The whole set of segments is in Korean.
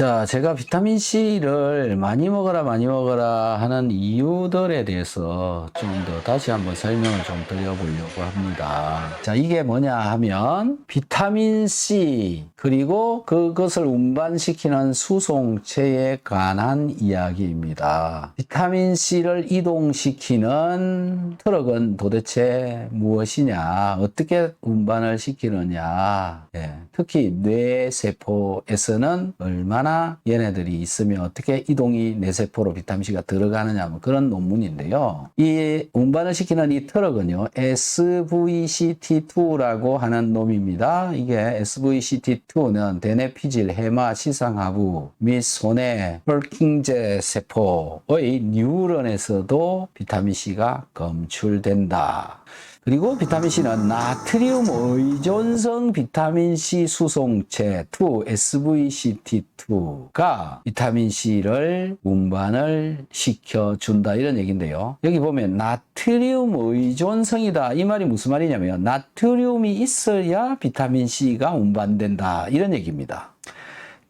자, 제가 비타민 C를 많이 먹어라, 많이 먹어라 하는 이유들에 대해서 좀 더 다시 한번 설명을 좀 드려보려고 합니다. 자, 이게 뭐냐 하면 비타민 C 그리고 그것을 운반시키는 수송체에 관한 이야기입니다. 비타민 C를 이동시키는 트럭은 도대체 무엇이냐, 어떻게 운반을 시키느냐, 예, 특히 뇌세포에서는 얼마나 얘네들이 있으면 어떻게 이동이 뇌세포로 비타민 C가 들어가느냐 뭐 그런 논문인데요. 이 운반을 시키는 이 트럭은요, SVCT2라고 하는 놈입니다. 이게 SVCT2는 대뇌피질, 해마, 시상하부 및 손해, 헐킹제 세포의 뉴런에서도 비타민 C가 검출된다. 그리고 비타민 C는 나트리움 의존성 비타민 C 수송체 2, SVCT2가 비타민 C를 운반을 시켜 준다 이런 얘기인데요. 여기 보면 나트리움 의존성이다. 이 말이 무슨 말이냐면 나트리움이 있어야 비타민 C가 운반된다 이런 얘기입니다.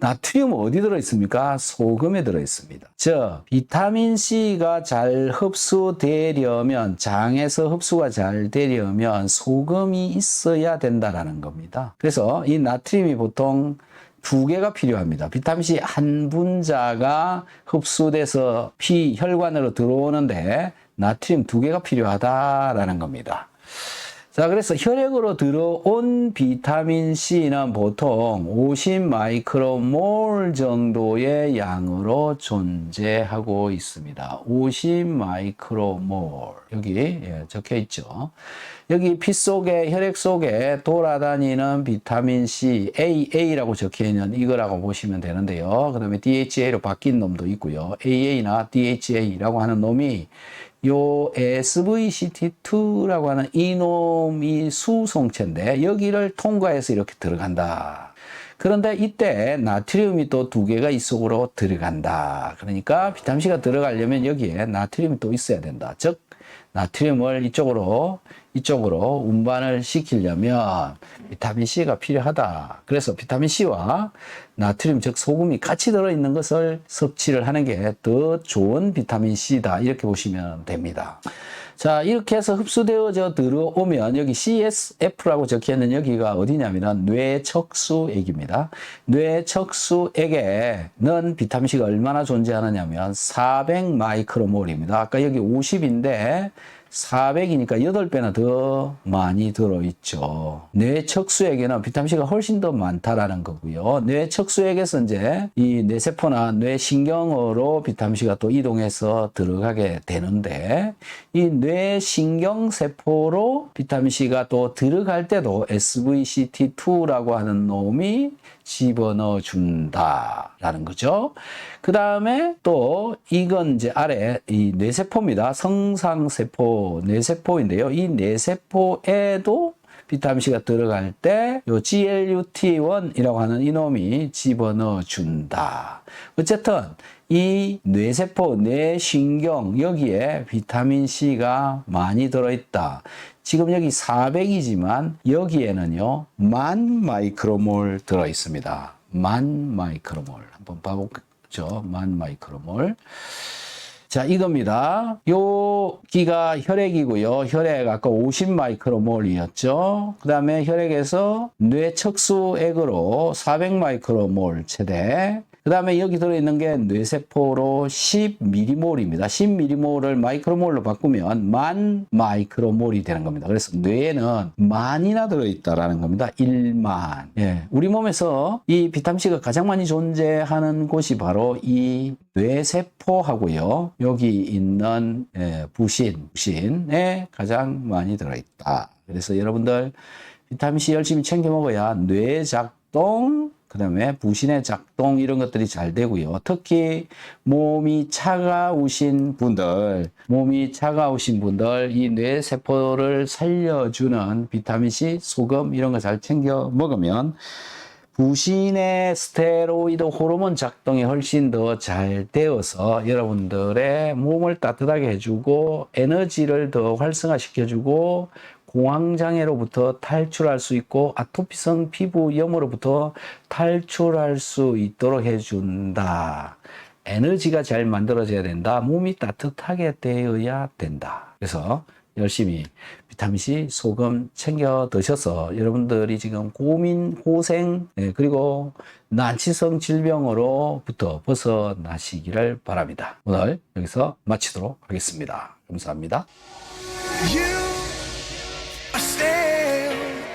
나트륨 어디 들어있습니까? 소금에 들어있습니다. 즉, 비타민 C가 잘 흡수되려면, 장에서 흡수가 잘 되려면 소금이 있어야 된다라는 겁니다. 그래서 이 나트륨이 보통 두 개가 필요합니다. 비타민 C 한 분자가 흡수돼서 피, 혈관으로 들어오는데 나트륨 두 개가 필요하다라는 겁니다. 자, 그래서 혈액으로 들어온 비타민 C는 보통 50 마이크로몰 정도의 양으로 존재하고 있습니다. 50 마이크로몰. 여기 예, 적혀 있죠. 여기 피 속에, 혈액 속에 돌아다니는 비타민 C, AA라고 적혀 있는 이거라고 보시면 되는데요. 그 다음에 DHA로 바뀐 놈도 있고요. AA나 DHA라고 하는 놈이 요 SVCT2라고 하는 이놈이 수송체인데 여기를 통과해서 이렇게 들어간다. 그런데 이때 나트륨이 또 두 개가 이 속으로 들어간다. 그러니까 비타민C가 들어가려면 여기에 나트륨이 또 있어야 된다. 즉 나트륨을 이쪽으로 이쪽으로 운반을 시키려면 비타민 C가 필요하다. 그래서 비타민 C와 나트륨 즉 소금이 같이 들어 있는 것을 섭취를 하는 게 더 좋은 비타민 C다. 이렇게 보시면 됩니다. 자, 이렇게 해서 흡수되어져 들어오면 여기 CSF라고 적혀 있는 여기가 어디냐면은 뇌척수액입니다. 뇌척수액에는 비타민 C가 얼마나 존재하느냐면 400 마이크로몰입니다. 아까 여기 50인데 400이니까 8배나 더 많이 들어있죠. 뇌 척수액에는 비타민C가 훨씬 더 많다라는 거고요. 뇌 척수액에서 이제 이 뇌세포나 뇌신경으로 비타민C가 또 이동해서 들어가게 되는데 이 뇌신경세포로 비타민C가 또 들어갈 때도 SVCT2라고 하는 놈이 집어넣어 준다 라는 거죠. 그 다음에 또 이건 이제 아래 이 뇌세포입니다. 성상세포 뇌세포인데요. 이 뇌세포에도 비타민C가 들어갈 때, 요 GLUT1이라고 하는 이놈이 집어넣어 준다. 어쨌든, 이 뇌세포, 뇌신경, 여기에 비타민C가 많이 들어있다. 지금 여기 400이지만, 여기에는요, 만 마이크로몰 들어있습니다. 만 마이크로몰. 한번 봐보죠. 만 마이크로몰. 자, 이겁니다. 여기가 혈액이고요. 혈액 아까 50 마이크로몰이었죠. 그 다음에 혈액에서 뇌척수액으로 400 마이크로몰 최대. 그 다음에 여기 들어있는 게 뇌세포로 10미리몰입니다. 10미리몰을 마이크로몰로 바꾸면 만 마이크로몰이 되는 겁니다. 그래서 뇌에는 만이나 들어있다라는 겁니다. 1만. 예. 우리 몸에서 이 비타민C가 가장 많이 존재하는 곳이 바로 이 뇌세포하고요. 여기 있는 예, 부신, 부신에 가장 많이 들어있다. 그래서 여러분들 비타민C 열심히 챙겨 먹어야 뇌 작동, 그 다음에 부신의 작동 이런 것들이 잘 되고요. 특히 몸이 차가우신 분들, 몸이 차가우신 분들 이 뇌세포를 살려주는 비타민C, 소금 이런 거 잘 챙겨 먹으면 부신의 스테로이드 호르몬 작동이 훨씬 더 잘 되어서 여러분들의 몸을 따뜻하게 해주고 에너지를 더 활성화시켜주고 공황장애로부터 탈출할 수 있고 아토피성 피부염으로부터 탈출할 수 있도록 해준다. 에너지가 잘 만들어져야 된다. 몸이 따뜻하게 되어야 된다. 그래서 열심히 비타민C 소금 챙겨 드셔서 여러분들이 지금 고민, 고생, 예, 그리고 난치성 질병으로부터 벗어나시기를 바랍니다. 오늘 여기서 마치도록 하겠습니다. 감사합니다.